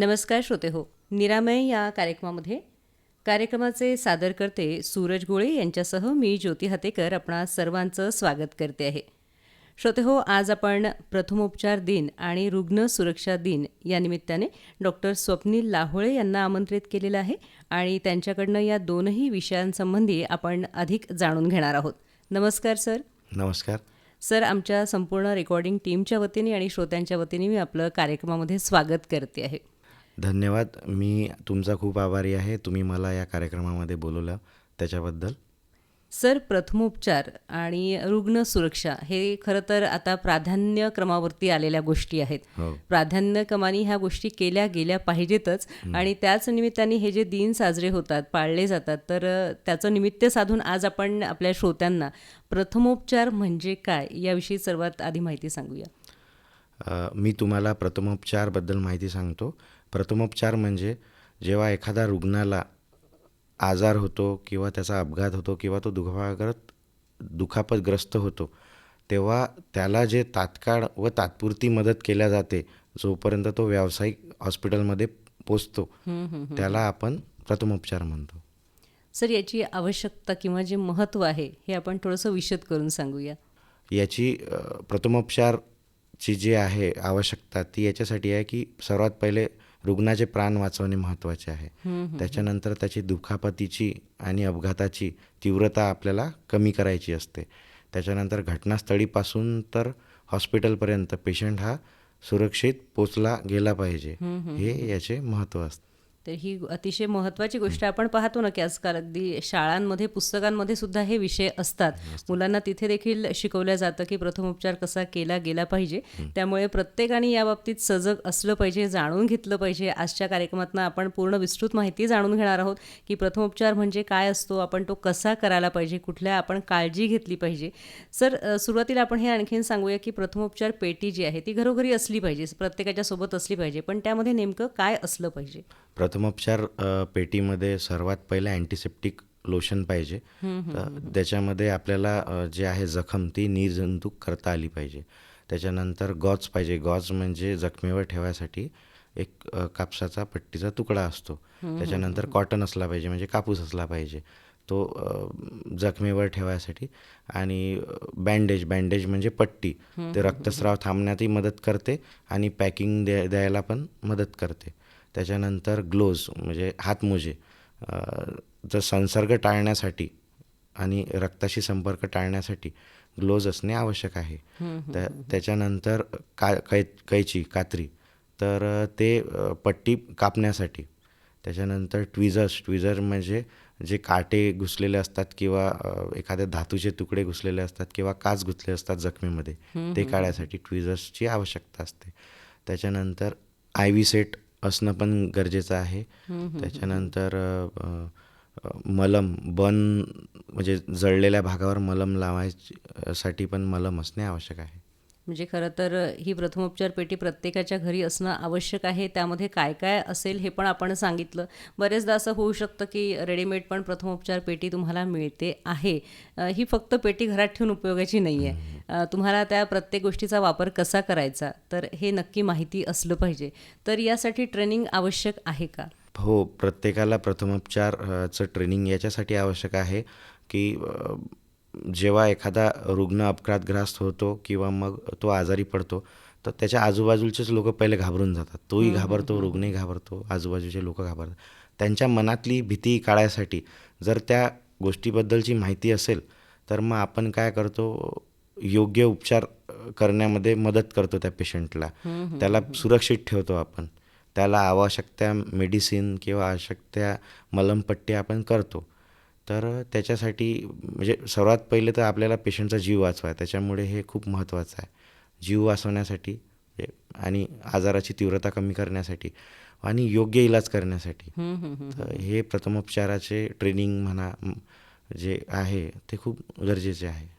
नमस्कार श्रोते हो निरामय या कार्यक्रमामध्ये. कार्यक्रमाचे सादर करते सूरज गोळे यांच्यासह मी ज्योती हातेकर आपणा सर्वांचं स्वागत करते आहे. श्रोते हो आज आपण प्रथमोपचार दिन आणि रुग्ण सुरक्षा दिन या निमित्ताने डॉक्टर स्वप्नील लाहोळे यांना आमंत्रित केलेलं आहे आणि त्यांच्याकडनं या दोनही विषयांसंबंधी आपण अधिक जाणून घेणार आहोत. नमस्कार सर. नमस्कार. सर आमच्या संपूर्ण रेकॉर्डिंग टीमच्या वतीने आणि श्रोत्यांच्या वतीने मी आपलं कार्यक्रमामध्ये स्वागत करते आहे. धन्यवाद. मी तुमचा खूप आभारी आहे. तुम्ही मला या कार्यक्रमामध्ये बोलवलं. त्याच्याबद्दल. सर प्रथमोपचार आणि रुग्ण सुरक्षा हे खरं तर आता प्राधान्य क्रमावरती आलेल्या गोष्टी आहेत. हो. प्राधान्यक्रमाने ह्या गोष्टी केल्या गेल्या पाहिजेतच. आणि त्याच निमित्ताने हे जे दिन साजरे होतात पाळले जातात तर अ, त्याचं निमित्त साधून आज आपण आपल्या श्रोत्यांना प्रथमोपचार म्हणजे काय याविषयी सर्वात आधी माहिती सांगूया. अ, मी तुम्हाला प्रथमोपचारबद्दल माहिती सांगतो. प्रथमोपचार म्हणजे जेव्हा एखादा रुग्णाला आजार होतो किंवा त्याचा अपघात होतो किंवा तो दुखापत दुखापतग्रस्त होतो तेव्हा त्याला जे तात्काळ व तात्पुरती मदत केल्या जाते जोपर्यंत तो व्यावसायिक हॉस्पिटलमध्ये पोचतो त्याला आपण प्रथमोपचार म्हणतो. सर याची आवश्यकता किंवा जे महत्त्व आहे हे आपण थोडंसं विशद करून सांगूया. याची प्रथमोपचारची जी आहे आवश्यकता ती याच्यासाठी आहे की सर्वात पहिले रुग्णाचे प्राण वाचवणे महत्त्वाचे आहे. त्याच्यानंतर त्याची दुखापतीची आणि अपघाताची तीव्रता आपल्याला कमी करायची असते. त्याच्यानंतर घटनास्थळीपासून तर हॉस्पिटलपर्यंत पेशंट हा सुरक्षित पोचला गेला पाहिजे. हे याचे महत्त्व असते. तर ही अतिशय महत्त्वाची गोष्ट आपण पाहतो ना की आजकाल अगदी शाळांमध्ये पुस्तकांमध्ये सुद्धा हे विषय असतात. मुलांना तिथे देखील शिकवलं जातं की प्रथमोपचार कसा केला गेला पाहिजे. त्यामुळे प्रत्येकाने या बाबतीत सजग असलं पाहिजे जाणून घेतलं पाहिजे. आजच्या कार्यक्रमातनं आपण पूर्ण विस्तृत माहिती जाणून घेणार आहोत की प्रथमोपचार म्हणजे काय असतो आपण तो कसा करायला पाहिजे कुठल्या आपण काळजी घेतली पाहिजे. सर सुरुवातीला आपण हे आणखीन सांगूया की प्रथमोपचार पेटी जी आहे ती घरोघरी असली पाहिजे प्रत्येकाच्या सोबत असली पाहिजे. पण त्यामध्ये नेमकं काय असलं पाहिजे? प्रथमोपचार पेटीमध्ये सर्वात पहिले अँटीसेप्टिक लोशन पाहिजे. तर त्याच्यामध्ये आपल्याला जे आहे जखम ती निर्जंतुक करता आली पाहिजे. त्याच्यानंतर गॉज पाहिजे. गॉज म्हणजे जखमेवर ठेवायसाठी एक कापसाचा पट्टीचा तुकडा असतो. त्याच्यानंतर कॉटन असला पाहिजे म्हणजे कापूस असला पाहिजे. तो जखमेवर ठेवायसाठी आणि बँडेज बँडेज म्हणजे पट्टी. ते रक्तस्राव थांबण्यातही मदत करते आणि पॅकिंग द्या द्यायला पण मदत करते. त्याच्यानंतर ग्लोव्ज म्हणजे हातमोजे जर संसर्ग टाळण्यासाठी आणि रक्ताशी संपर्क टाळण्यासाठी ग्लोव्ज असणे आवश्यक आहे. त्या त्याच्यानंतर का कै कैची कात्री तर ते पट्टी कापण्यासाठी. त्याच्यानंतर ट्विझर्स ट्विझर म्हणजे जे काटे घुसलेले असतात किंवा एखाद्या धातूचे तुकडे घुसलेले असतात किंवा काच घुसले असतात जखमेमध्ये ते काढायसाठी ट्विझर्सची आवश्यकता असते. त्याच्यानंतर आय व्ही सेट असणं पण गरजेचं आहे. त्याच्यानंतर अ, अ, मलम बन म्हणजे जळलेल्या भागावर मलम लावायची साठी पण मलम असणे आवश्यक आहे. म्हणजे खरं तर ही प्रथमोपचार पेटी प्रत्येकाच्या घरी असणं आवश्यक आहे. त्यामध्ये काय काय असेल हे पण आपण सांगितलं. बरेचदा असं होऊ शकतं की रेडीमेड पण प्रथमोपचार पेटी तुम्हाला मिळते आहे. ही फक्त पेटी घरात ठेवून उपयोगाची नाही आहे तुम्हाला त्या प्रत्येक गोष्टीचा वापर कसा करायचा तर हे नक्की माहिती असलं पाहिजे. तर यासाठी ट्रेनिंग आवश्यक आहे का? हो प्रत्येकाला प्रथमोपचारचं ट्रेनिंग याच्यासाठी आवश्यक आहे की जेव्हा एखादा रुग्ण अपघातग्रस्त होतो किंवा मग तो आजारी पडतो तर त्याच्या आजूबाजूचेच लोक पहिले घाबरून जातात. तोही घाबरतो रुग्णही घाबरतो आजूबाजूचे लोक घाबरतात. त्यांच्या मनातली भीती काढायसाठी जर त्या गोष्टीबद्दलची माहिती असेल तर मग आपण काय करतो? योग्य उपचार करण्यामध्ये मदत करतो त्या पेशंटला. त्याला सुरक्षित ठेवतो आपण. त्याला आवश्यक त्या मेडिसिन किंवा आवश्यक त्या मलमपट्टी आपण करतो. तर त्याच्यासाठी म्हणजे सर्वात पहिले तर आपल्याला पेशंटचा जीव वाचवा त्याच्यामुळे हे खूप महत्त्वाचं आहे. जीव वाचवण्यासाठी हे- आणि आजाराची तीव्रता कमी करण्यासाठी आणि योग्य इलाज करण्यासाठी. तर हे प्रथमोपचाराचे ट्रेनिंग म्हणा जे आहे ते खूप गरजेचे आहे.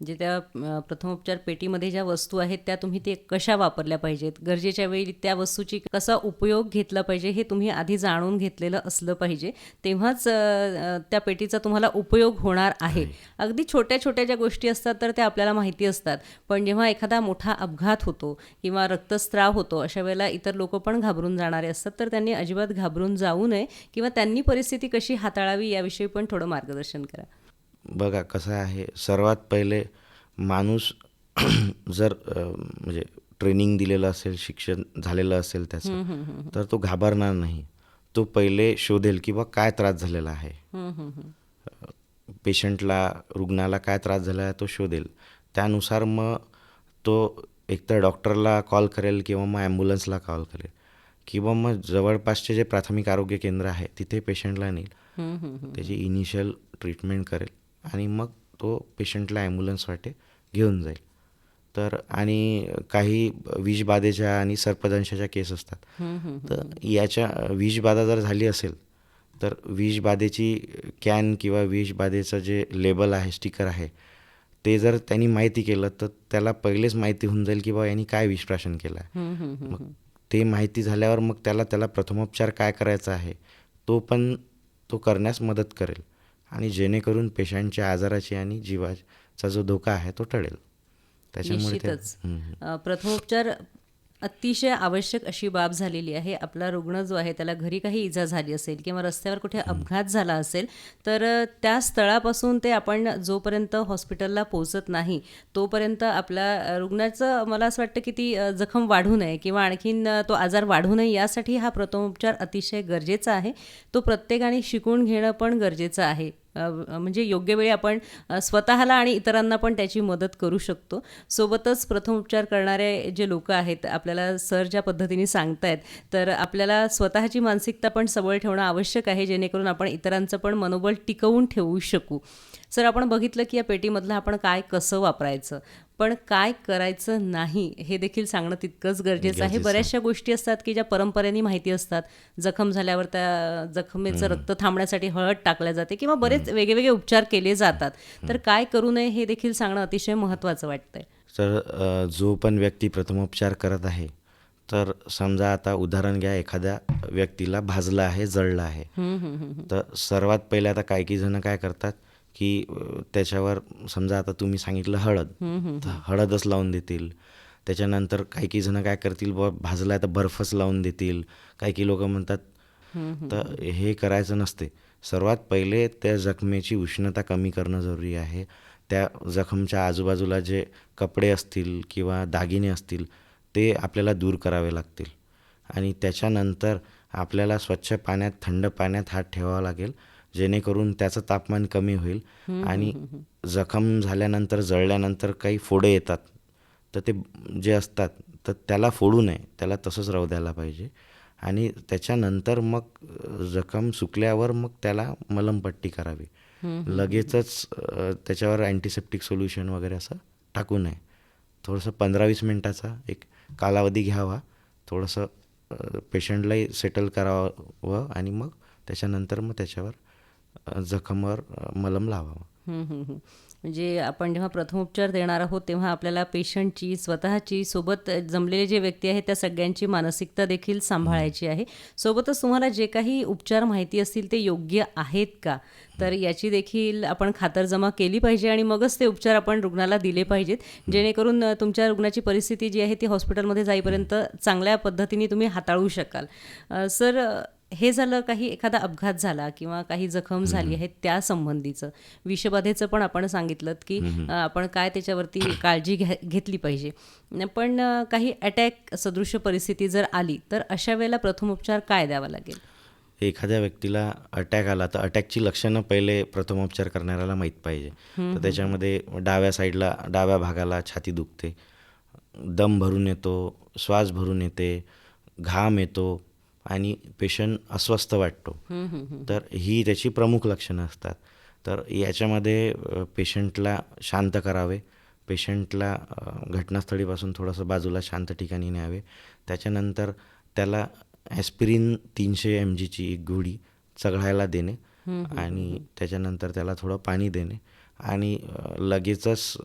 म्हणजे त्या प्रथमोपचार पेटीमध्ये ज्या वस्तू आहेत त्या तुम्ही ते कशा वापरल्या पाहिजेत? गरजेच्या वेळी त्या वस्तूची कसा उपयोग घेतला पाहिजे हे तुम्ही आधी जाणून घेतलेलं असलं पाहिजे. तेव्हाच त्या पेटीचा तुम्हाला उपयोग होणार आहे. अगदी छोट्या छोट्या ज्या गोष्टी असतात तर त्या आपल्याला माहिती असतात. पण जेव्हा एखादा मोठा अपघात होतो किंवा रक्तस्राव होतो अशा वेळेला इतर लोक पण घाबरून जाणारे असतात तर त्यांनी अजिबात घाबरून जाऊ नये किंवा त्यांनी परिस्थिती कशी हाताळावी याविषयी पण थोडं मार्गदर्शन करा. बघा कसं आहे. सर्वात पहिले माणूस जर म्हणजे ट्रेनिंग दिलेलं असेल शिक्षण झालेलं असेल त्याचं तर तो घाबरणार नाही. तो पहिले शोधेल की बा काय त्रास झालेला आहे. पेशंटला रुग्णाला काय त्रास झाला आहे तो शोधेल. त्यानुसार मग तो एकतर डॉक्टरला कॉल करेल किंवा मग ॲम्ब्युलन्सला कॉल करेल. किंवा मग जवळपासचे जे प्राथमिक आरोग्य केंद्र आहे तिथे पेशंटला नेईल. त्याची इनिशियल ट्रीटमेंट करेल. आणि मग तो पेशंटला ॲम्ब्युलन्स वाटे घेऊन जाईल. तर आणि काही विषबाधेच्या आणि सर्पदंशाच्या केस असतात. तर याच्या विषबाधा जर झाली असेल तर विषबाधेची कॅन किंवा विषबाधेचं जे लेबल आहे स्टिकर आहे ते जर त्यांनी माहिती केलं तर त्याला पहिलेच माहिती होऊन जाईल की बा यांनी काय विषप्राशन केलं आहे. मग ते माहिती झाल्यावर मग त्याला त्याला प्रथमोपचार काय करायचा आहे तो पण तो करण्यास मदत करेल. आणि जेणेकरून पेशंटच्या आजाराची आणि जीवाचा जो धोका आहे तो टळेल. त्याच्यामुळे प्रथमोपचार अतिशय आवश्यक अशी बाब झालेली आहे. आपला रुग्ण जो आहे त्याला घरी काही इजा झाली असेल किंवा रस्त्यावर कुठे अपघात झाला असेल तर त्या स्थळापासून ते आपण जोपर्यंत हॉस्पिटलला पोहोचत नाही तोपर्यंत आपल्या रुग्णाचं मला असं वाटतं की ती जखम वाढू नये किंवा आणखीन तो आजार वाढू नये यासाठी हा प्रथमोपचार अतिशय गरजेचा आहे. तो प्रत्येकाने शिकून घेणं पण गरजेचं आहे. म्हणजे योग्य वेळी आपण स्वतःला आणि इतरांना पण त्याची मदत करू शकतो. सोबतच प्रथमोपचार करणारे जे लोक आहेत आपल्याला सर ज्या पद्धतीने सांगतायत तर आपल्याला स्वतःची मानसिकता पण सबळ ठेवणं आवश्यक आहे जेणेकरून आपण इतरांचं पण मनोबल टिकवून ठेवू शकू. सर आपण बघितलं की या पेटीमधलं आपण काय कसं वापरायचं पण काय करायचं नाही हे देखील सांगणं तितकंच गरजेचं आहे. बऱ्याचशा गोष्टी असतात की ज्या परंपरेने माहिती असतात. जखम झाल्यावर त्या जखमेचं रक्त थांबण्यासाठी हळद टाकल्या जाते किंवा बरेच वेगवेगळे उपचार केले जातात. तर काय करू नये हे देखील सांगणं अतिशय महत्त्वाचं वाटतंय. तर जो पण व्यक्ती प्रथमोपचार करत आहे तर समजा आता उदाहरण घ्या एखाद्या व्यक्तीला भाजलं आहे जळलं आहे. तर सर्वात पहिले आता काही काही जण काय करतात की त्याच्यावर समजा आता तुम्ही सांगितलं हळद. तर हळदच लावून देतील. त्याच्यानंतर काही काही जण काय करतील बुवा भाजला तर बर्फच लावून देतील. काही काही लोक म्हणतात तर हे करायचं नसते. सर्वात पहिले त्या जखमेची उष्णता कमी करणं जरुरी आहे. त्या जखमच्या आजूबाजूला जे कपडे असतील किंवा दागिने असतील ते आपल्याला दूर करावे लागतील. आणि त्याच्यानंतर आपल्याला स्वच्छ पाण्यात थंड पाण्यात हात ठेवावा लागेल. जेणेकरून त्याचं तापमान कमी होईल आणि जखम झाल्यानंतर जळल्यानंतर काही फोडे येतात. तर ते जे असतात तर त्याला फोडू नये. त्याला तसंच राहू द्यायला पाहिजे. आणि त्याच्यानंतर मग जखम सुकल्यावर मग त्याला मलमपट्टी करावी. लगेचच त्याच्यावर अँटीसेप्टिक सोल्युशन वगैरे असं टाकू नये. थोडंसं पंधरा वीस मिनटाचा एक कालावधी घ्यावा. थोडंसं पेशंटलाही सेटल करावं आणि मग त्याच्यानंतर मग त्याच्यावर जखमवर मलम लावावा. म्हणजे आपण जेव्हा प्रथमोपचार देणार आहोत तेव्हा आपल्याला पेशंटची स्वतःची सोबत जमलेले जे व्यक्ती आहेत त्या सगळ्यांची मानसिकता देखील सांभाळायची आहे. सोबतच तुम्हाला जे काही उपचार माहिती असतील ते योग्य आहेत का? तर याची देखील आपण खातरजमा केली पाहिजे आणि मगच ते उपचार आपण रुग्णाला दिले पाहिजेत. जेणेकरून तुमच्या रुग्णाची परिस्थिती जी आहे ती हॉस्पिटलमध्ये जाईपर्यंत चांगल्या पद्धतीने तुम्ही हाताळू शकाल. सर हे झालं काही एखादा अपघात झाला किंवा काही जखम झाली आहे त्या संबंधीचं. विषबाधेचं पण आपण सांगितलं की आपण काय त्याच्यावरती काळजी घ्या घेतली पाहिजे. पण काही अटॅक सदृश परिस्थिती जर आली तर अशा वेळेला प्रथमोपचार काय द्यावा लागेल? एखाद्या व्यक्तीला अटॅक आला तर अटॅकची लक्षणं पहिले प्रथमोपचार करणाऱ्याला माहीत पाहिजे. तर त्याच्यामध्ये डाव्या साईडला डाव्या भागाला छाती दुखते दम भरून येतो श्वास भरून येते घाम येतो आणि पेशंट अस्वस्थ वाटतो. तर ही त्याची प्रमुख लक्षणं असतात. तर याच्यामध्ये पेशंटला शांत करावे. पेशंटला घटनास्थळीपासून थोडंसं बाजूला शांत ठिकाणी न्यावे. त्याच्यानंतर त्याला ॲस्पिरिन तीनशे एम जीची एक गोळी चघळायला देणे आणि त्याच्यानंतर त्याला थोडं पाणी देणे. आणि लगेचच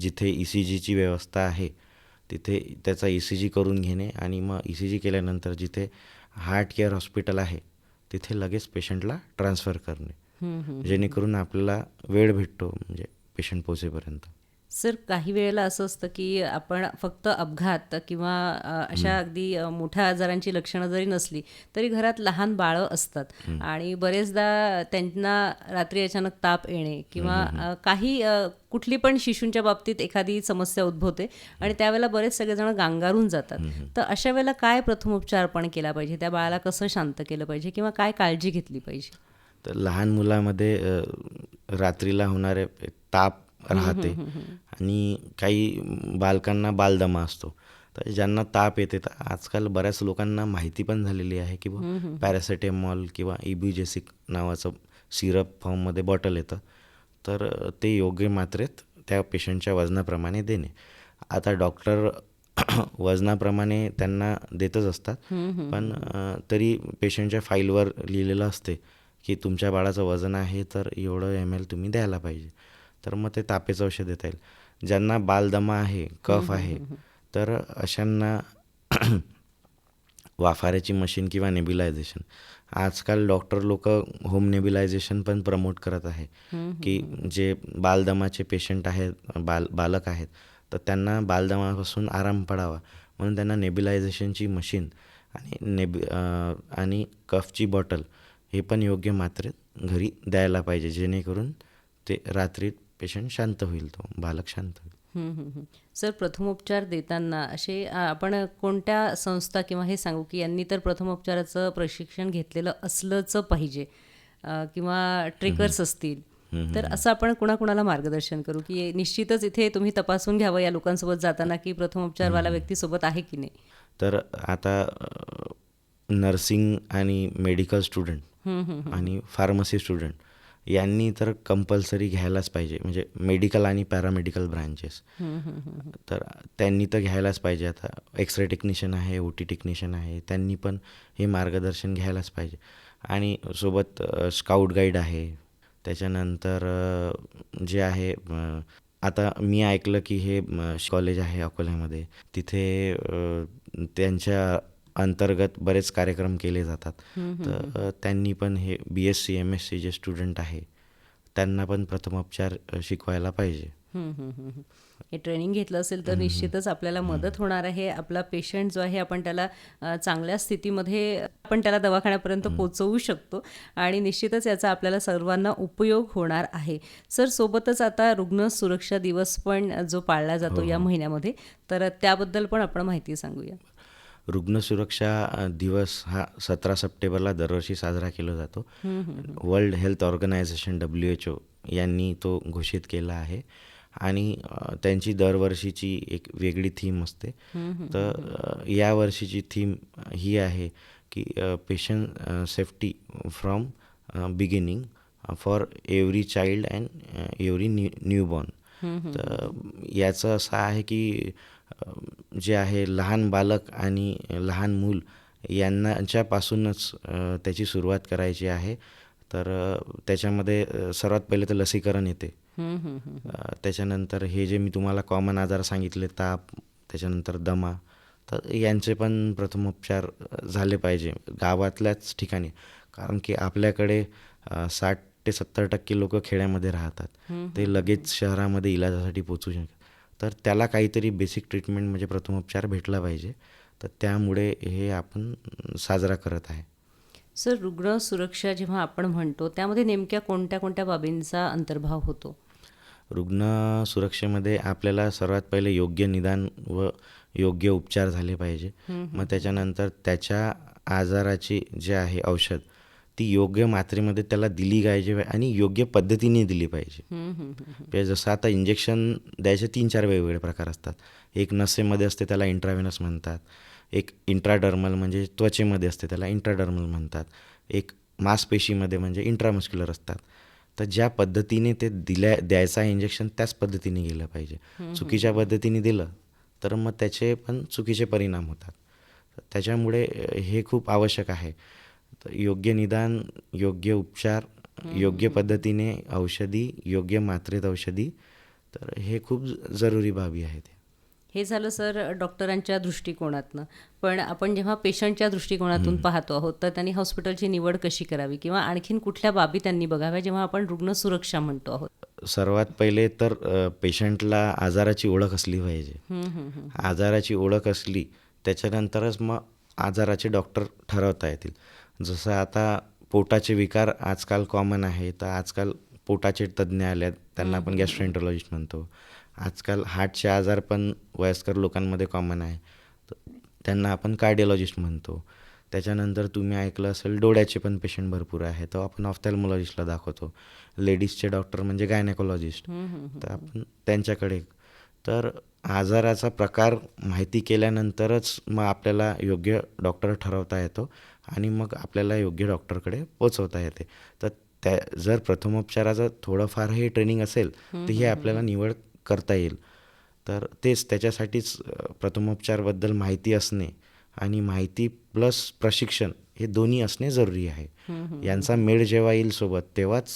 जिथे ई सी जीची व्यवस्था आहे तिथे त्याचा ई सी जी करून घेणे आणि मग ई सी जी केल्यानंतर जिथे हार्ट केअर हॉस्पिटल आहे तिथे लगेच पेशंटला ट्रान्सफर करणे. जेणेकरून आपल्याला वेळ भेटतो म्हणजे पेशंट पोचेपर्यंत सर काही वेळेला असं असतं की आपण फक्त अपघात किंवा अशा अगदी मोठ्या आजारांची लक्षणं जरी नसली तरी घरात लहान बाळं असतात. आणि बरेचदा त्यांना रात्री अचानक ताप येणे किंवा काही कुठली पण शिशूंच्या बाबतीत एखादी समस्या उद्भवते आणि त्यावेळेला बरेच सगळेजण गांगारून जातात. तर अशा वेळेला काय प्रथमोपचार आपण केला पाहिजे? त्या बाळाला कसं शांत केलं पाहिजे किंवा काय काळजी घेतली पाहिजे? तर लहान मुलामध्ये रात्रीला होणारे ताप राहते. आणि काही बालकांना बालदमा असतो. तर ज्यांना ताप येते तर आजकाल बऱ्याच लोकांना माहिती पण झालेली आहे की पॅरासेटेमॉल किंवा इब्युजेसिक नावाचं सिरप फॉर्ममध्ये बॉटल येतं. तर ते योग्य मात्रेत त्या पेशंटच्या वजनाप्रमाणे देणे. आता डॉक्टर वजनाप्रमाणे त्यांना देतच असतात. पण तरी पेशंटच्या फाईलवर लिहिलेलं असते की तुमच्या बाळाचं वजन आहे तर एवढं एम एल तुम्ही द्यायला पाहिजे. तर मग ते तापेचं औषध देता येईल. ज्यांना बालदमा आहे कफ आहे तर अशांना वाफाऱ्याची मशीन किंवा नेब्युलायझेशन. आजकाल डॉक्टर लोक होम नेब्युलायझेशन पण प्रमोट करत आहे. की जे बालदमाचे पेशंट आहेत बाल बालक आहेत तर त्यांना बालदमापासून आराम पडावा. म्हणून त्यांना नेब्युलायझेशनची मशीन आणि नेब्यु अं, आणि कफची बॉटल हे पण योग्य मात्रेत घरी द्यायला पाहिजे जेणेकरून ते रात्री पेशंट शांत होईल तो बालक शांत होईल. सर प्रथमोपचार देताना असे आपण कोणत्या संस्था किंवा हे सांगू की यांनी तर प्रथमोपचाराचं प्रशिक्षण घेतलेलं असलंच पाहिजे किंवा ट्रेकर्स असतील. तर असं आपण कुणाकुणाला मार्गदर्शन करू की निश्चितच इथे तुम्ही तपासून घ्यावं या लोकांसोबत जाताना की प्रथमोपचारवाला व्यक्तीसोबत आहे की नाही? तर आता नर्सिंग आणि मेडिकल स्टुडंट आणि फार्मसी स्टुडंट यांनी तर कंपल्सरी घ्यायलाच पाहिजे. म्हणजे मेडिकल आणि पॅरामेडिकल ब्रांचेस तर त्यांनी तर घ्यायलाच पाहिजे. आता एक्सरे टेक्निशियन आहे ओ टी टेक्निशियन आहे त्यांनी पण हे मार्गदर्शन घ्यायलाच पाहिजे. आणि सोबत स्काउट गाईड आहे. त्याच्यानंतर जे आहे आता मी ऐकलं की हे कॉलेज आहे अकोल्यामध्ये. तिथे त्यांच्या अंतर्गत बरेच कार्यक्रम केले जातात. तर त्यांनी पण हे B S C M S C जे स्टुडंट आहे त्यांना पण प्रथमोपचार शिकवायला पाहिजे. हं, हं, हं, हं. हे ट्रेनिंग घेतलं असेल तर निश्चितच आपल्याला मदत होणार आहे. आपला पेशंट जो आहे आपण त्याला चांगल्या स्थितीमध्ये आपण त्याला दवाखान्यापर्यंत पोचवू शकतो आणि निश्चितच याचा आपल्याला सर्वांना उपयोग होणार आहे. सर सोबतच आता रुग्ण सुरक्षा दिवस पण जो पाळला जातो या महिन्यामध्ये तर त्याबद्दल पण आपण माहिती सांगूया. रुग्ण सुरक्षा दिवस हा सतरा सप्टेंबरला दरवर्षी साजरा केला जातो. World Health Organisation W H O यांनी तो घोषित केला आहे. आणि त्यांची दरवर्षीची एक वेगळी थीम असते. तर या वर्षीची थीम ही आहे की patient safety from beginning for every child and every new newborn तर याचं असं आहे की जे आहे लहान बालक आणि लहान मूल यांनाच्यापासूनच त्याची सुरुवात करायची आहे. तर त्याच्यामध्ये सर्वात पहिले तर लसीकरण येते. त्याच्यानंतर हे जे मी तुम्हाला कॉमन आजार सांगितले ताप त्याच्यानंतर दमा तर यांचे पण प्रथमोपचार झाले पाहिजे गावातल्याच ठिकाणी. कारण की आपल्याकडे साठ ते सत्तर टक्के लोक खेड्यामध्ये राहतात. ते लगेच शहरामध्ये इलाजासाठी पोचू शकतात. तर त्याला काहीतरी बेसिक ट्रीटमेंट म्हणजे प्रथमोपचार भेटला पाहिजे. तर त्यामुळे हे आपण साजरा करत आहे. सर रुग्ण सुरक्षा जेव्हा आपण म्हणतो त्यामध्ये नेमक्या कोणत्या कोणत्या बाबींचा अंतर्भाव होतो? रुग्ण सुरक्षेमध्ये आपल्याला सर्वात पहिले योग्य निदान व योग्य उपचार झाले पाहिजे. मग त्याच्यानंतर त्याच्या आजाराची जे आहे औषध ती योग्य मात्रेमध्ये त्याला दिली पाहिजे आणि योग्य पद्धतीने दिली पाहिजे. म्हणजे जसं आता इंजेक्शन द्यायचे तीन चार वेगवेगळे प्रकार असतात. एक नसेमध्ये असते त्याला इंट्राव्हेनस म्हणतात. एक इंट्राडर्मल म्हणजे त्वचेमध्ये असते त्याला इंट्राडर्मल म्हणतात. एक मांसपेशीमध्ये म्हणजे इंट्रामस्क्युलर असतात. तर ज्या पद्धतीने ते दिल्या द्यायचं आहे इंजेक्शन त्याच पद्धतीने गेलं पाहिजे. चुकीच्या पद्धतीने दिलं तर मग त्याचे पण चुकीचे परिणाम होतात. त्याच्यामुळे हे खूप आवश्यक आहे. तर योग्य निदान योग्य उपचार योग्य पद्धतीने औषधी योग्य मात्रेत औषधी तर हे खूप जरुरी बाबी आहे ते हे झालं सर डॉक्टरांच्या दृष्टिकोनातनं. पण आपण जेव्हा पेशंटच्या दृष्टिकोनातून पाहतो आहोत तर त्यांनी हॉस्पिटलची निवड कशी करावी किंवा आणखीन कुठल्या बाबी त्यांनी बघाव्या जेव्हा आपण रुग्ण सुरक्षा म्हणतो आहोत? सर्वात पहिले तर पेशंटला आजाराची ओळख असली पाहिजे. आजाराची ओळख असली त्याच्यानंतरच मग आजाराचे डॉक्टर ठरवता येतील. जसं आता पोटाचे विकार आजकाल कॉमन आहे तर आजकाल पोटाचे तज्ज्ञ आले आहेत त्यांना आपण गॅस्ट्रोएंटरॉलॉजिस्ट म्हणतो. आजकाल हार्टचे आजार पण वयस्कर लोकांमध्ये कॉमन आहे. तर त्यांना आपण कार्डिओलॉजिस्ट म्हणतो. त्याच्यानंतर तुम्ही ऐकलं असेल डोळ्याचे पण पेशंट भरपूर आहे तर आपण ऑफ्थॅल्मॉलॉजिस्टला दाखवतो. लेडीजचे डॉक्टर म्हणजे गायनेकोलॉजिस्ट तर आपण त्यांच्याकडे. तर आजाराचा प्रकार माहिती केल्यानंतरच मग आपल्याला योग्य डॉक्टर ठरवता येतो. आणि मग आपल्याला योग्य डॉक्टरकडे पोचवता येते. तर त्या जर प्रथमोपचाराचं थोडंफार हे ट्रेनिंग असेल तर हे आपल्याला निवड करता येईल. तर तेच त्याच्यासाठीच प्रथमोपचारबद्दल माहिती असणे आणि माहिती प्लस प्रशिक्षण हे दोन्ही असणे जरुरी आहे. यांचा मेळ जेव्हा येईल सोबत तेव्हाच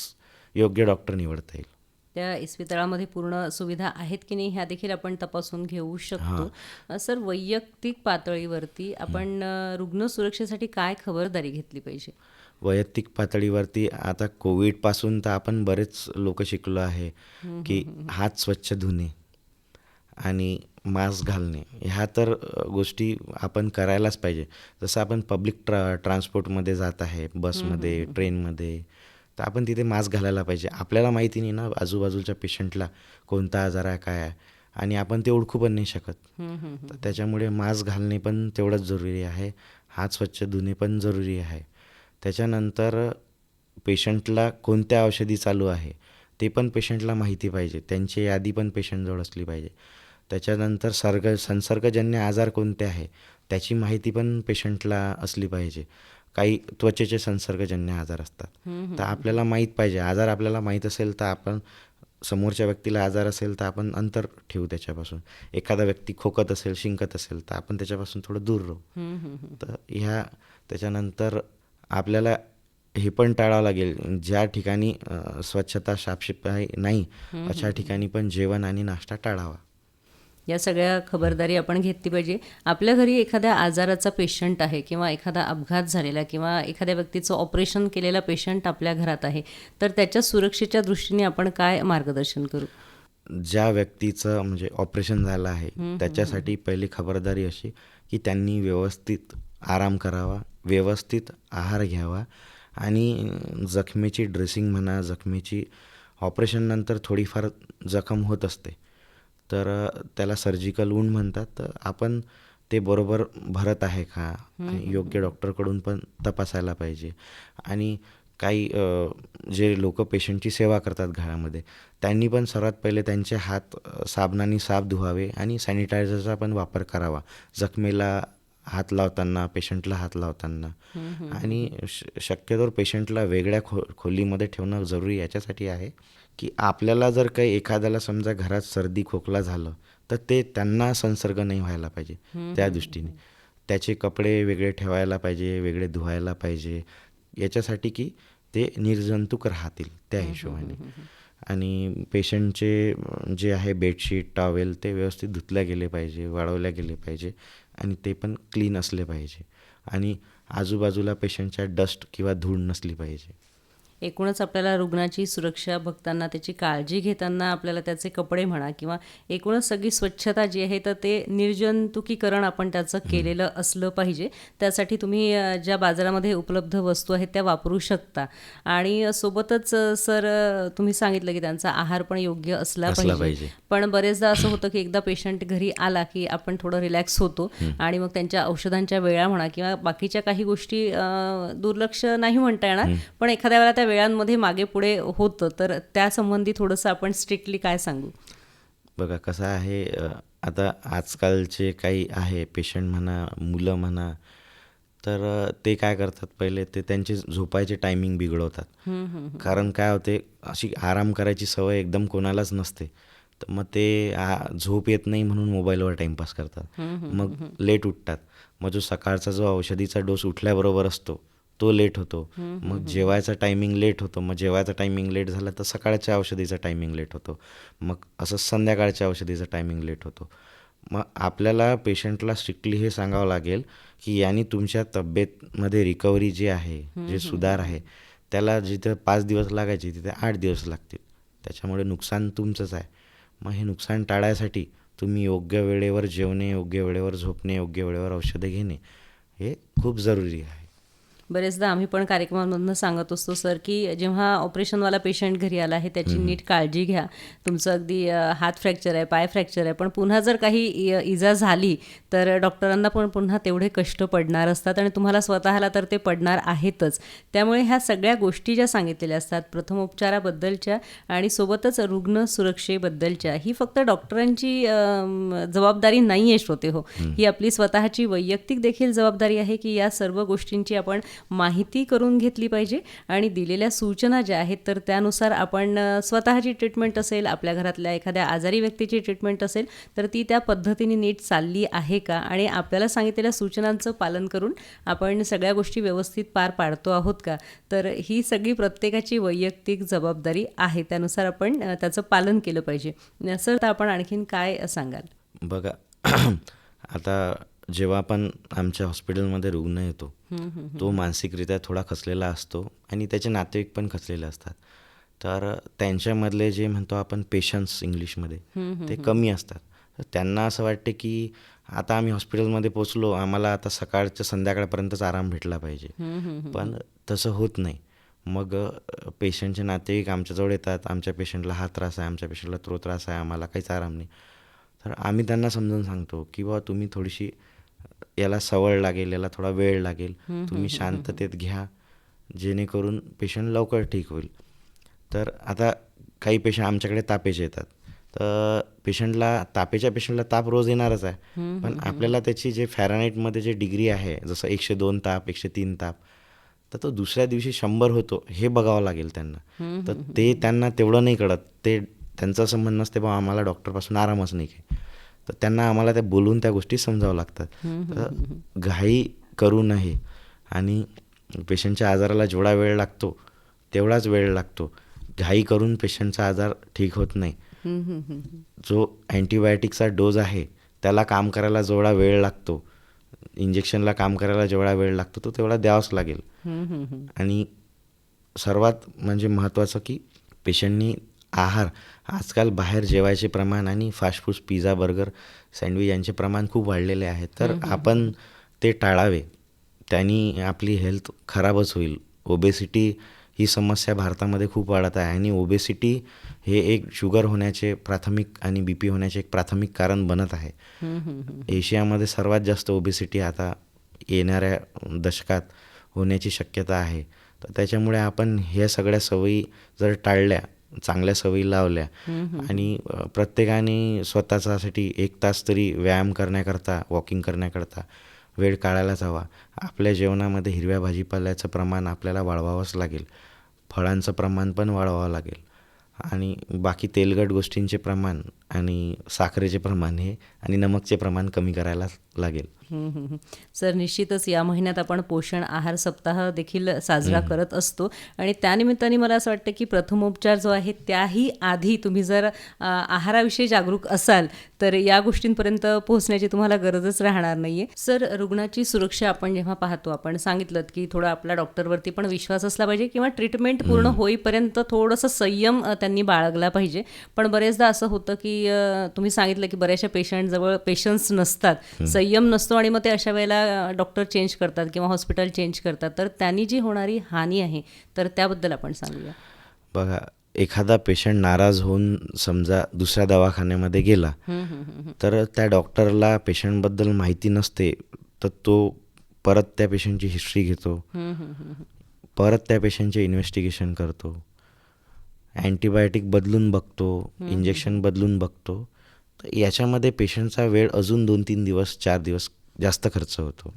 योग्य डॉक्टर निवडता येईल. त्या इस्पितळामध्ये पूर्ण सुविधा आहेत की नाही ह्या देखील आपण तपासून घेऊ शकतो. सर वैयक्तिक पातळीवरती आपण रुग्ण सुरक्षेसाठी काय खबरदारी घेतली पाहिजे? वैयक्तिक पातळीवरती आता कोविडपासून तर आपण बरेच लोक शिकलो आहे की हात स्वच्छ धुणे आणि मास्क घालणे ह्या तर गोष्टी आपण करायलाच पाहिजे. जसं आपण पब्लिक ट्रा ट्रान्सपोर्टमध्ये जात आहे बसमध्ये ट्रेनमध्ये तर आपण तिथे मास्क घालायला पाहिजे. आपल्याला माहिती नाही ना आजूबाजूच्या पेशंटला कोणता आजार आहे काय आहे. आणि आपण ते ओळखू पण नाही शकत. तर त्याच्यामुळे मास्क घालणे पण तेवढंच जरुरी आहे. हात स्वच्छ धुणे पण जरुरी आहे. त्याच्यानंतर पेशंटला कोणत्या औषधी चालू आहे ते पण पेशंटला माहिती पाहिजे. त्यांची यादी पण पेशंटजवळ असली पाहिजे. त्याच्यानंतर सर्ग संसर्गजन्य आजार कोणते आहे त्याची माहिती पण पेशंटला असली पाहिजे. काही त्वचेचे संसर्गजन्य आजार असतात. तर आपल्याला माहीत पाहिजे. आजार आपल्याला माहीत असेल तर आपण समोरच्या व्यक्तीला आजार असेल तर आपण अंतर ठेवू त्याच्यापासून. एखादा व्यक्ती खोकत असेल शिंकत असेल तर आपण त्याच्यापासून थोडं दूर राहू. तर ह्या त्याच्यानंतर आपल्याला हे पण टाळावं लागेल. ज्या ठिकाणी स्वच्छता साफसफाई नाही अशा ठिकाणी पण जेवण आणि नाश्ता टाळावा. या सगळ्या खबरदारी आपण घेतली पाहिजे. आपल्या घरी एखाद्या आजाराचा पेशंट आहे किंवा एखादा अपघात झालेला किंवा एखाद्या व्यक्तीचं ऑपरेशन केलेला पेशंट आपल्या घरात आहे तर त्याच्या सुरक्षेच्या दृष्टीने आपण काय मार्गदर्शन करू? ज्या व्यक्तीचं म्हणजे ऑपरेशन झालं आहे त्याच्यासाठी पहिली खबरदारी अशी की त्यांनी व्यवस्थित आराम करावा व्यवस्थित आहार घ्यावा आणि जखमेची ड्रेसिंग म्हणा जखमेची ऑपरेशननंतर थोडीफार जखम होत असते. तर त्याला सर्जिकल वूंड म्हणतात. तर आपण ते बरोबर भरत आहे का? योग्य डॉक्टरकडून पण तपासायला पाहिजे. आणि काही जे लोक पेशंटची सेवा करतात घरामध्ये त्यांनी पण सर्वात पहिले त्यांचे हात साबणाने साफ धुवावे आणि सॅनिटायझरचा पण वापर करावा. जखमेला हात लावताना पेशंटला हात लावताना. आणि शक्यतोवर पेशंटला वेगळ्या खो खोलीमध्ये ठेवणं जरुरी याच्यासाठी आहे. की आपल्याला जर काही एखाद्याला समजा घरात सर्दी खोकला झालं तर ते त्यांना संसर्ग नाही व्हायला पाहिजे त्या दृष्टीने. त्याचे कपडे वेगळे ठेवायला पाहिजे वेगळे धुवायला पाहिजे. याच्यासाठी की ते निर्जंतुक राहतील त्या हिशोबाने. आणि पेशंटचे जे आहे बेडशीट टॉवेल ते व्यवस्थित धुतल्या गेले पाहिजे वाळवल्या गेले पाहिजे आणि ते पण क्लीन असले पाहिजे. आणि आजूबाजूला पेशंटच्या डस्ट किंवा धूळ नसली पाहिजे. एकूणच आपल्याला रुग्णाची सुरक्षा बघताना त्याची काळजी घेताना आपल्याला त्याचे कपडे म्हणा किंवा एकूणच सगळी स्वच्छता जी आहे तर ते निर्जंतुकीकरण आपण त्याचं केलेलं असलं पाहिजे. त्यासाठी तुम्ही ज्या बाजारामध्ये उपलब्ध वस्तू आहेत त्या वापरू शकता. आणि सोबतच सर तुम्ही सांगितलं की त्यांचा आहार पण योग्य असला पाहिजे. पण बरेचदा असं होतं की एकदा पेशंट घरी आला की आपण थोडं रिलॅक्स होतो आणि मग त्यांच्या औषधांच्या वेळा म्हणा किंवा बाकीच्या काही गोष्टी दुर्लक्ष नाही म्हणता येणार. पण एखाद्या वेळेला त्या वेळांमध्ये मागे पुढे होतं तर त्यासंबंधी थोडंसं आपण स्ट्रिक्टली काय सांगू? बघा कसं आहे आता आजकालचे काही आहे पेशंट म्हणा मुलं म्हणा तर ते काय करतात पहिले ते त्यांचे झोपायचे टायमिंग बिघडवतात. कारण काय होते अशी आराम करायची सवय एकदम कोणालाच नसते. तर मग ते झोप येत नाही म्हणून मोबाईलवर टाईमपास करतात. मग लेट उठतात. मग जो सकाळचा जो औषधीचा डोस उठल्याबरोबर असतो तो लेट होतो. मग जेवायचा टायमिंग लेट होतो. मग जेवायचा टायमिंग लेट झाला तर सकाळच्या औषधीचा टायमिंग लेट होतो. मग असं संध्याकाळच्या औषधीचा टायमिंग लेट होतो. मग आपल्याला पेशंटला स्ट्रिक्टली हे सांगावं लागेल की यांनी तुमच्या तब्येतमध्ये रिकव्हरी जी आहे जे सुधार आहे त्याला जिथं पाच दिवस लागायचे तिथे आठ दिवस लागतील. त्याच्यामुळे नुकसान तुमचंच आहे. मग हे नुकसान टाळायसाठी तुम्ही योग्य वेळेवर जेवणे योग्य वेळेवर झोपणे योग्य वेळेवर औषधं घेणे हे खूप जरुरी आहे. बरेचदा आम्ही पण कार्यक्रमांमधनं सांगत असतो सर की जेव्हा ऑपरेशनवाला पेशंट घरी आला आहे त्याची नीट काळजी घ्या. तुमचं अगदी हात फ्रॅक्चर आहे पाय फ्रॅक्चर आहे. पण पुन्हा जर काही इजा झाली तर डॉक्टरांना पण पुन्हा तेवढे कष्ट पडणार असतात आणि तुम्हाला स्वतःला तर ते पडणार आहेतच. त्यामुळे ह्या सगळ्या गोष्टी ज्या सांगितलेल्या असतात प्रथमोपचाराबद्दलच्या आणि सोबतच रुग्ण सुरक्षेबद्दलच्या ही फक्त डॉक्टरांची जबाबदारी नाही आहे श्रोते हो. ही आपली स्वतःची वैयक्तिक देखील जबाबदारी आहे की या सर्व गोष्टींची आपण माहिती करून घेतली पाहिजे आणि दिलेल्या सूचना ज्या आहेत तर त्यानुसार आपण स्वतःची ट्रीटमेंट असेल आपल्या घरातल्या एखाद्या आजारी व्यक्तीची ट्रीटमेंट असेल तर ती त्या पद्धतीने नीट चालली आहे का? आणि आपल्याला सांगितलेल्या सूचनांचं पालन करून आपण सगळ्या गोष्टी व्यवस्थित पार पाडतो आहोत का? तर ही सगळी प्रत्येकाची वैयक्तिक जबाबदारी आहे. त्यानुसार आपण त्याचं पालन केलं पाहिजे. सर तर आपण आणखीन काय सांगाल? बघा आता जेव्हा पण आमच्या हॉस्पिटलमध्ये रुग्ण येतो तो मानसिकरित्या थोडा खचलेला असतो आणि त्याचे नातेवाईक पण खचलेले असतात. तर त्यांच्यामधले जे म्हणतो आपण पेशन्स इंग्लिशमध्ये ते कमी असतात. तर त्यांना असं वाटते की आता आम्ही हॉस्पिटलमध्ये पोचलो आम्हाला आता सकाळच्या संध्याकाळपर्यंतच आराम भेटला पाहिजे. पण तसं होत नाही. मग पेशंटचे नातेवाईक आमच्याजवळ येतात आमच्या पेशंटला हा त्रास आहे आमच्या पेशंटला तो त्रास आहे आम्हाला काहीच आराम नाही. तर आम्ही त्यांना समजून सांगतो की बाबा तुम्ही थोडीशी याला सवय लागेल याला थोडा वेळ लागेल. तुम्ही शांततेत घ्या जेणेकरून पेशंट लवकर ठीक होईल. तर आता काही पेशंट आमच्याकडे तापेचे येतात. तर पेशंटला तापेच्या पेशंटला ताप रोज येणारच आहे. पण आपल्याला त्याची जे फॅरानाईटमध्ये जे डिग्री आहे जसं एकशे दोन ताप एकशे तीन ताप तर तो दुसऱ्या दिवशी शंभर होतो हे बघावं लागेल त्यांना. तर ते त्यांना तेवढं नाही कळत. ते त्यांचं असं म्हणणं असते बा आम्हाला डॉक्टरपासून आरामच नाही तर त्यांना आम्हाला त्या बोलून त्या गोष्टी समजावं लागतात. घाई करू नये. आणि पेशंटच्या आजाराला जेवढा वेळ लागतो तेवढाच वेळ लागतो. घाई करून पेशंटचा आजार ठीक होत नाही. जो अँटीबायोटिकचा डोज आहे त्याला काम करायला जेवढा वेळ लागतो इंजेक्शनला काम करायला जेवढा वेळ लागतो तो तेवढा द्यावाच लागेल. आणि सर्वात म्हणजे महत्त्वाचं की पेशंटनी आहार आजकाल बाहेर जेवायचे प्रमाण आणि fast food pizza burger sandwich यांचे प्रमाण खूप वाढलेले आहे. तर आपण ते टाळावे. त्यांनी आपली हेल्थ खराबच होईल. ओबेसिटी ही समस्या भारतामध्ये खूप वाढत आहे आणि ओबेसिटी हे एक शुगर होण्याचे प्राथमिक आणि बी पी होण्याचे एक प्राथमिक कारण बनत आहे. एशियामध्ये सर्वात जास्त ओबेसिटी आता येणाऱ्या दशकात होण्याची शक्यता आहे. तर त्याच्यामुळे आपण ह्या सगळ्या सवयी जर टाळल्या चांगल्या सवयी लावल्या. आणि प्रत्येकाने स्वतःच्यासाठी एक तास तरी व्यायाम करण्याकरता वॉकिंग करण्याकरता वेळ काढायलाच हवा. आपल्या जेवणामध्ये हिरव्या भाजीपाल्याचं प्रमाण आपल्याला वाढवावंच लागेल. फळांचं प्रमाण पण वाढवावं लागेल. आणि बाकी तेलकट गोष्टींचे प्रमाण आणि साखरेचे प्रमाण हे आणि नमकचे प्रमाण कमी करायला लागेल. सर निश्चितच या महिन्यात आपण पोषण आहार सप्ताह देखील साजरा करत असतो. आणि त्यानिमित्ताने मला असं वाटतं की प्रथमोपचार जो आहे त्याही आधी तुम्ही जर आहाराविषयी जागरूक असाल तर या गोष्टींपर्यंत पोहोचण्याची तुम्हाला गरजच राहणार नाहीये. सर रुग्णाची सुरक्षा आपण जेव्हा पाहतो आपण सांगितलं की थोडा आपला डॉक्टरवरती पण विश्वास असला पाहिजे किंवा ट्रीटमेंट पूर्ण होईपर्यंत थोडंसं संयम त्यांनी बाळगला पाहिजे. पण बरेचदा असं होतं की तुम्ही सांगितलं की बऱ्याचशा पेशंटजवळ पेशन्स नसतात. संयम नसतो आणि मग ते अशा वेळेला डॉक्टर चेंज करतात किंवा हॉस्पिटल चेंज करतात. तर त्यांनी जी होणारी हानी आहे तर त्याबद्दल आपण सांगूया. बघा एखादा पेशंट नाराज होऊन समजा दुसऱ्या दवाखान्यामध्ये गेला तर त्या डॉक्टरला पेशंटबद्दल माहिती नसते तर तो परत त्या पेशंटची हिस्ट्री घेतो. परत त्या पेशंटचे इन्व्हेस्टिगेशन करतो. अँटीबायोटिक बदलून बघतो इंजेक्शन बदलून बघतो. तर याच्यामध्ये पेशंटचा वेळ अजून दोन तीन दिवस चार दिवस जास्त खर्च होतो.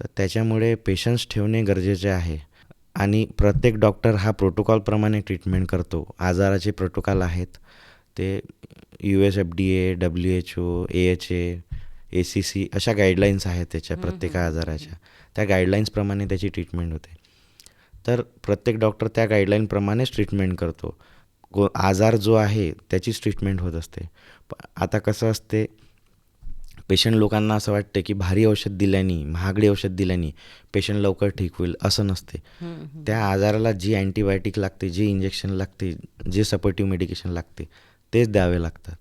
तर त्याच्यामुळे पेशन्स ठेवणे गरजेचे आहे. आणि प्रत्येक डॉक्टर हा प्रोटोकॉलप्रमाणे ट्रीटमेंट करतो. आजाराचे प्रोटोकॉल आहेत. ते U S F D A W H O A H A A C C अशा गाईडलाईन्स आहेत त्याच्या प्रत्येक आजाराच्या. त्या गाईडलाईन्सप्रमाणे त्याची ट्रीटमेंट होते. तर प्रत्येक डॉक्टर त्या गाईडलाईनप्रमाणेच ट्रीटमेंट करतो. को आजार जो आहे त्याचीच ट्रीटमेंट होत असते. आता कसं असते पेशंट लोकांना असं वाटते की भारी औषध दिल्याने महागडी औषध दिल्याने पेशंट लवकर ठीक होईल असं नसते. त्या आजाराला जी अँटीबायोटिक लागते जी इंजेक्शन लागते जे सपोर्टिव्ह मेडिकेशन लागते तेच द्यावे लागतात.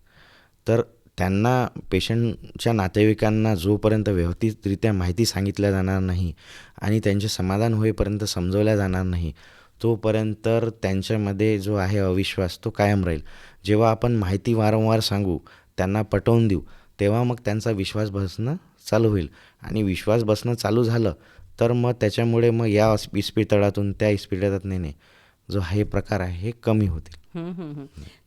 तर त्यांना पेशंटच्या नातेवाईकांना जोपर्यंत व्यवस्थितरित्या माहिती सांगितल्या जाणार नाही आणि त्यांचे समाधान होईपर्यंत समजवल्या जाणार नाही तोपर्यंत त्यांच्यामध्ये जो आहे अविश्वास तो कायम राहील. जेव्हा आपण माहिती वारंवार सांगू त्यांना पटवून देऊ तेव्हा मग त्यांचा विश्वास बसणं चालू होईल. आणि विश्वास बसणं चालू झालं तर मग त्याच्यामुळे मग या इस्पितळातून त्या इस्पितळात नेणे जो हे प्रकार आहे हे कमी होतील.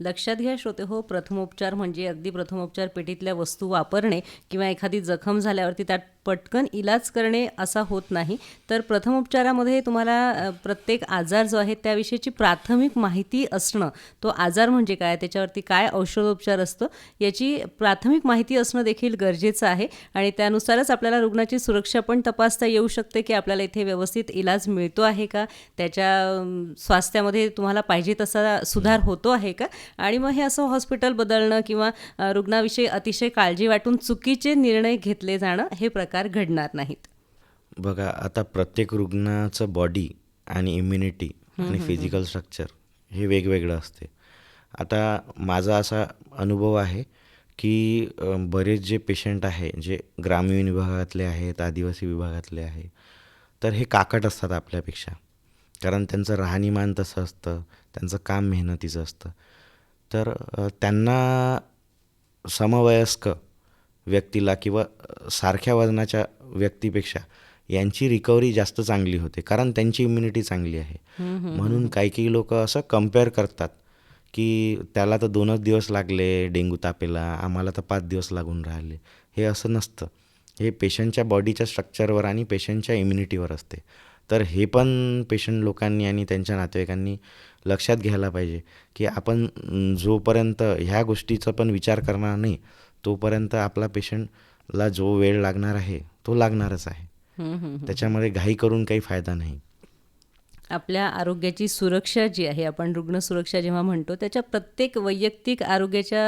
लक्षात घ्या श्रोते हो प्रथमोपचार म्हणजे अगदी प्रथमोपचार पेटीतल्या वस्तू वापरणे किंवा एखादी जखम झाल्यावरती त्यात पटकन इलाज करणे असा होत नाही. तर प्रथमोपचारामध्ये तुम्हाला प्रत्येक आजार जो आहे त्याविषयीची प्राथमिक माहिती असणं तो आजार म्हणजे काय? त्याच्यावरती काय औषधोपचार असतो? याची प्राथमिक माहिती असणं देखील गरजेचं आहे आणि त्यानुसारच आपल्याला रुग्णाची सुरक्षा पण तपासता येऊ शकते की आपल्याला इथे व्यवस्थित इलाज मिळतो आहे का? त्याच्या स्वास्थ्यामध्ये तुम्हाला पाहिजे तसा सुधार होतो आहे का? आणि मग हे असं हॉस्पिटल बदलणं किंवा रुग्णाविषयी अतिशय काळजी वाटून चुकीचे निर्णय घेतले जाणं हे प्रकार घडणार नाहीत. बघा आता प्रत्येक रुग्णाचं बॉडी आणि इम्युनिटी आणि फिजिकल स्ट्रक्चर हे वेगवेगळं असते. आता माझा असा अनुभव आहे की बरेच जे पेशंट आहे जे ग्रामीण विभागातले आहेत आदिवासी विभागातले आहे तर हे काकट असतात आपल्यापेक्षा. कारण त्यांचं राहणीमान तसं असतं त्यांचं काम मेहनतीचं असतं. तर त्यांना समवयस्क व्यक्तीला किंवा सारख्या वजनाच्या व्यक्तीपेक्षा यांची रिकव्हरी जास्त चांगली होते. कारण त्यांची इम्युनिटी चांगली आहे. म्हणून काही काही लोक असं कंपेअर करतात की त्याला तर दोनच दिवस लागले डेंगू तापेला आम्हाला तर पाच दिवस लागून राहिले. हे असं नसतं. हे पेशंटच्या बॉडीच्या स्ट्रक्चरवर आणि पेशंटच्या इम्युनिटीवर असते. तर हे पण पेशंट लोकांनी आणि त्यांच्या नातेवाईकांनी लक्षात घ्यायला पाहिजे की आपण जोपर्यंत ह्या गोष्टीचा पण विचार करणार नाही तोपर्यंत आपला पेशंटला जो वेळ लागणार आहे तो लागणारच आहे. त्याच्यामध्ये घाई करून काही फायदा नाही आपल्या आरोग्याची सुरक्षा जी आहे आपण रुग्ण सुरक्षा जेव्हा म्हणतो त्याच्या प्रत्येक वैयक्तिक आरोग्याच्या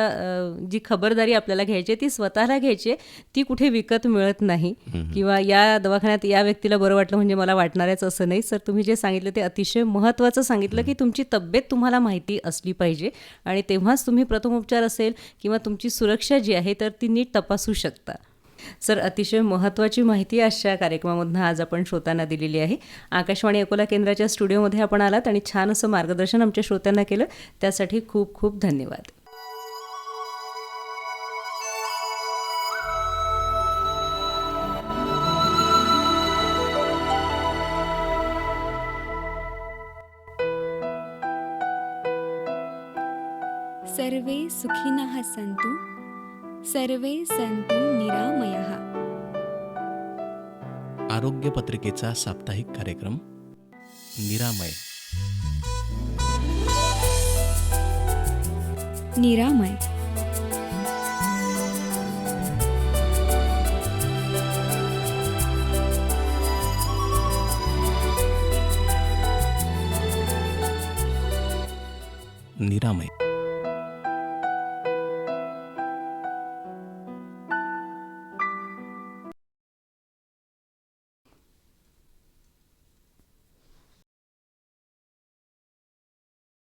जी खबरदारी आपल्याला घ्यायची आहे, ती स्वतःला घ्यायची आहे. ती कुठे विकत मिळत नाही. किंवा या दवाखान्यात या व्यक्तीला बरं वाटलं म्हणजे मला वाटणारच असं नाही. सर तुम्ही जे सांगितलं ते अतिशय महत्त्वाचं सांगितलं की तुमची तब्येत तुम्हाला माहिती असली पाहिजे आणि तेव्हाच तुम्ही प्रथमोपचार असेल किंवा तुमची सुरक्षा जी आहे तर ती नीट तपासू शकता. सर अतिशय महत्त्वाची माहिती आजच्या कार्यक्रमामधून आज आपण श्रोत्यांना दिलेली आहे. आकाशवाणी अकोला केंद्राच्या स्टुडिओमध्ये आपण आलात आणि छान असं मार्गदर्शन आमच्या श्रोत्यांना केलं. त्यासाठी खूप खूप धन्यवाद. सर्वे सुखिनः सन्तु। सर्वे सन्तु निरामयः। आरोग्य पत्रिकेचा साप्ताहिक कार्यक्रम निरामय। निरामय। निरामय।